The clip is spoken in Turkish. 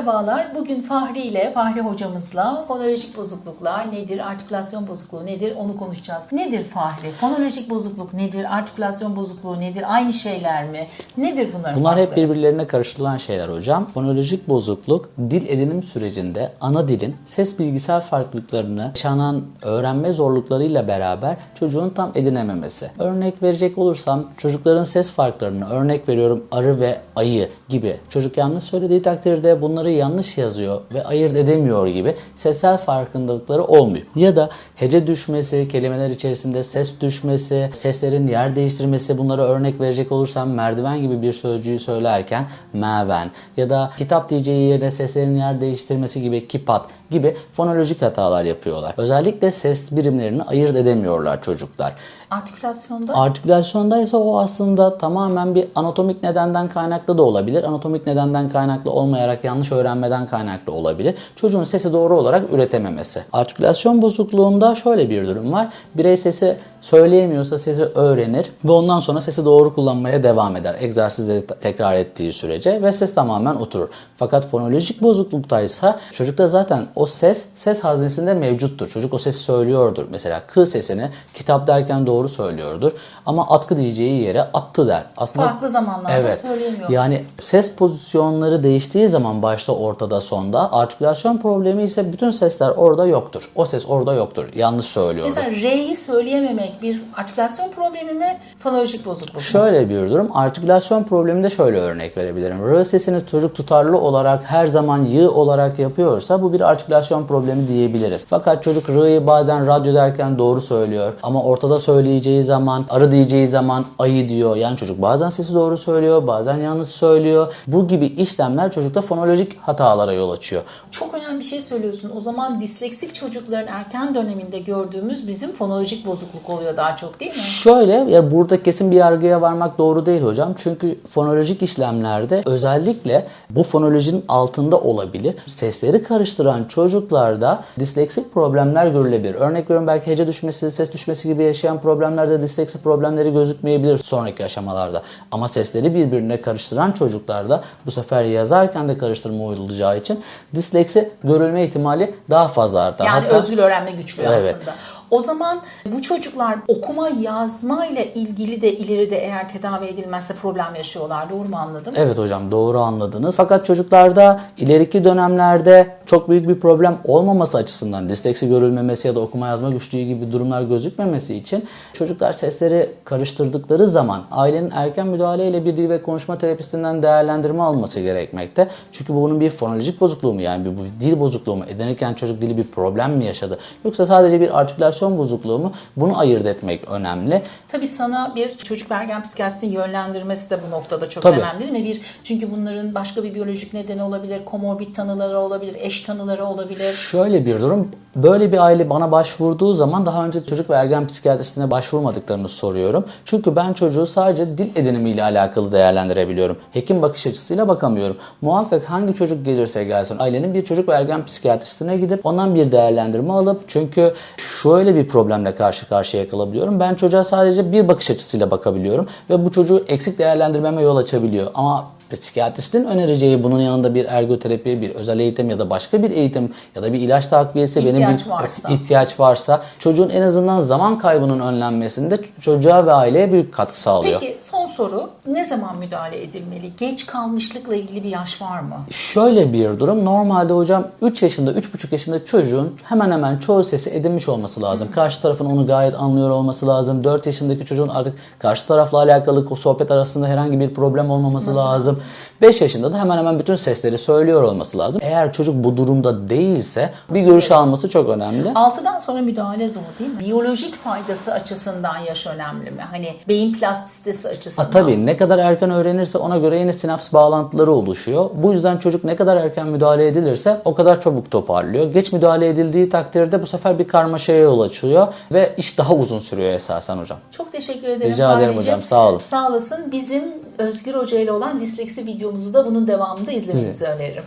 Merhabalar. Bugün Fahri ile, Fahri hocamızla fonolojik bozukluklar nedir, artikülasyon bozukluğu nedir onu konuşacağız. Nedir Fahri? Fonolojik bozukluk nedir, artikülasyon bozukluğu nedir? Aynı şeyler mi? Nedir bunların Bunlar hep farkları? birbirlerine karıştırılan şeyler hocam. Fonolojik bozukluk dil edinim sürecinde ana dilin ses bilgisel farklılıklarını yaşanan öğrenme zorluklarıyla beraber çocuğun tam edinememesi. Örnek verecek olursam çocukların ses farklarını örnek veriyorum arı ve ayı gibi. Çocuk yanlış söylediği takdirde bunları yanlış yazıyor ve ayırt edemiyor gibi sessel farkındalıkları olmuyor. Ya da hece düşmesi, kelimeler içerisinde ses düşmesi, seslerin yer değiştirmesi bunlara örnek verecek olursam merdiven gibi bir sözcüğü söylerken merven ya da kitap diyeceği yerine seslerin yer değiştirmesi gibi kipat gibi fonolojik hatalar yapıyorlar. Özellikle ses birimlerini ayırt edemiyorlar çocuklar. Artikülasyonda Artikülasyonda ise o aslında tamamen bir anatomik nedenden kaynaklı da olabilir. Anatomik nedenden kaynaklı olmayarak yanlış öğrenmeden kaynaklı olabilir. Çocuğun sesi doğru olarak üretememesi. Artikülasyon bozukluğunda şöyle bir durum var. Birey sesi söyleyemiyorsa sesi öğrenir ve ondan sonra sesi doğru kullanmaya devam eder. Egzersizleri te- tekrar ettiği sürece ve ses tamamen oturur. Fakat fonolojik bozukluktaysa çocukta zaten o ses ses haznesinde mevcuttur. Çocuk o sesi söylüyordur. Mesela kı sesini kitap derken doğru söylüyordur ama atkı diyeceği yere attı der. Aslında Farklı zamanlarda söyleyemiyor. Yani ses pozisyonları değiştiği zaman başta ortada sonda artikülasyon problemi ise bütün sesler orada yoktur. O ses orada yoktur. Yanlış söylüyordur. mesela R'yi söyleyememek bir artikülasyon problemi mi, fonolojik bozukluk mu? Şöyle bir durum. Artikülasyon probleminde şöyle örnek verebilirim. R sesini çocuk tutarlı olarak her zaman y olarak yapıyorsa bu bir artikülasyon problemi diyebiliriz. Fakat çocuk r'yı bazen radyo derken doğru söylüyor ama ortada söyleyeceği zaman arı diyeceği zaman ayı diyor. Yani çocuk bazen sesi doğru söylüyor, bazen yanlış söylüyor. Bu gibi işlemler çocukta fonolojik hatalara yol açıyor. Çok önemli bir şey söylüyorsun. O zaman disleksik çocukların erken döneminde gördüğümüz bizim fonolojik bozukluk oluyor daha çok değil mi? Şöyle ya burada kesin bir yargıya varmak doğru değil hocam. Çünkü fonolojik işlemlerde özellikle bu fonolojinin altında olabilir. Sesleri karıştıran çocuklarda disleksik problemler görülebilir. Örnek veriyorum belki hece düşmesi, ses düşmesi gibi yaşayan problemlerde disleksi problemleri gözükmeyebilir sonraki aşamalarda. Ama sesleri birbirine karıştıran çocuklarda bu sefer yazarken de karıştırma olacağı için disleksi görülme ihtimali daha fazla artar. Yani Hatta- özgül öğrenme güçlüğü Evet. aslında. O zaman bu çocuklar okuma yazma ile ilgili de ileride eğer tedavi edilmezse problem yaşıyorlar. Doğru mu anladım? Evet hocam doğru anladınız. Fakat çocuklarda ileriki dönemlerde çok büyük bir problem olmaması açısından disleksi görülmemesi ya da okuma yazma güçlüğü gibi durumlar gözükmemesi için çocuklar sesleri karıştırdıkları zaman ailenin erken müdahaleyle bir dil ve konuşma terapistinden değerlendirme alması gerekmekte. Çünkü bunun bir fonolojik bozukluğu mu yani bir, dil bozukluğu mu? Edinirken çocuk dili bir problem mi yaşadı? Yoksa sadece bir artikülasyon bozukluğu mu? Bunu ayırt etmek önemli. Tabii sana bir çocuk ve ergen psikiyatristinin yönlendirmesi de bu noktada çok Tabii. önemli değil mi? Bir, çünkü bunların başka bir biyolojik nedeni olabilir, komorbid tanıları olabilir, eş tanıları olabilir. Şöyle bir durum. Böyle bir aile bana başvurduğu zaman daha önce çocuk ve ergen psikiyatristine başvurmadıklarını soruyorum. Çünkü ben çocuğu sadece dil edinimiyle alakalı değerlendirebiliyorum. Hekim bakış açısıyla bakamıyorum. Muhakkak hangi çocuk gelirse gelsin ailenin bir çocuk ve ergen psikiyatristine gidip ondan bir değerlendirme alıp çünkü şöyle bir problemle karşı karşıya kalabiliyorum. Ben çocuğa sadece bir bakış açısıyla bakabiliyorum ve bu çocuğu eksik değerlendirmeme yol açabiliyor. Ama psikiyatristin önereceği bunun yanında bir ergoterapi, bir özel eğitim ya da başka bir eğitim ya da bir ilaç takviyesi benim İhtiyaç bir varsa. ihtiyaç varsa çocuğun en azından zaman kaybının önlenmesinde çocuğa ve aileye büyük katkı sağlıyor. Peki son soru. Ne zaman müdahale edilmeli? Geç kalmışlıkla ilgili bir yaş var mı? Şöyle bir durum. Normalde hocam 3 yaşında, 3,5 yaşında çocuğun hemen hemen çoğu sesi edinmiş olması lazım. Karşı tarafın onu gayet anlıyor olması lazım. 4 yaşındaki çocuğun artık karşı tarafla alakalı o sohbet arasında herhangi bir problem olmaması lazım. 5 yaşında da hemen hemen bütün sesleri söylüyor olması lazım. Eğer çocuk bu durumda değilse bir görüş alması çok önemli. 6'dan sonra müdahale zor değil mi? Biyolojik faydası açısından yaş önemli mi? Hani beyin plastisitesi açısından. Ha, tabii ne kadar erken öğrenirse ona göre yeni sinaps bağlantıları oluşuyor. Bu yüzden çocuk ne kadar erken müdahale edilirse o kadar çabuk toparlıyor. Geç müdahale edildiği takdirde bu sefer bir karmaşaya yol açıyor ve iş daha uzun sürüyor esasen hocam. Çok teşekkür ederim. Rica ederim Fahri'cim. hocam, sağ olun. Sağ olasın. Bizim Özgür Hoca ile olan disleksi videomuzu da bunun devamında izlemenizi öneririm.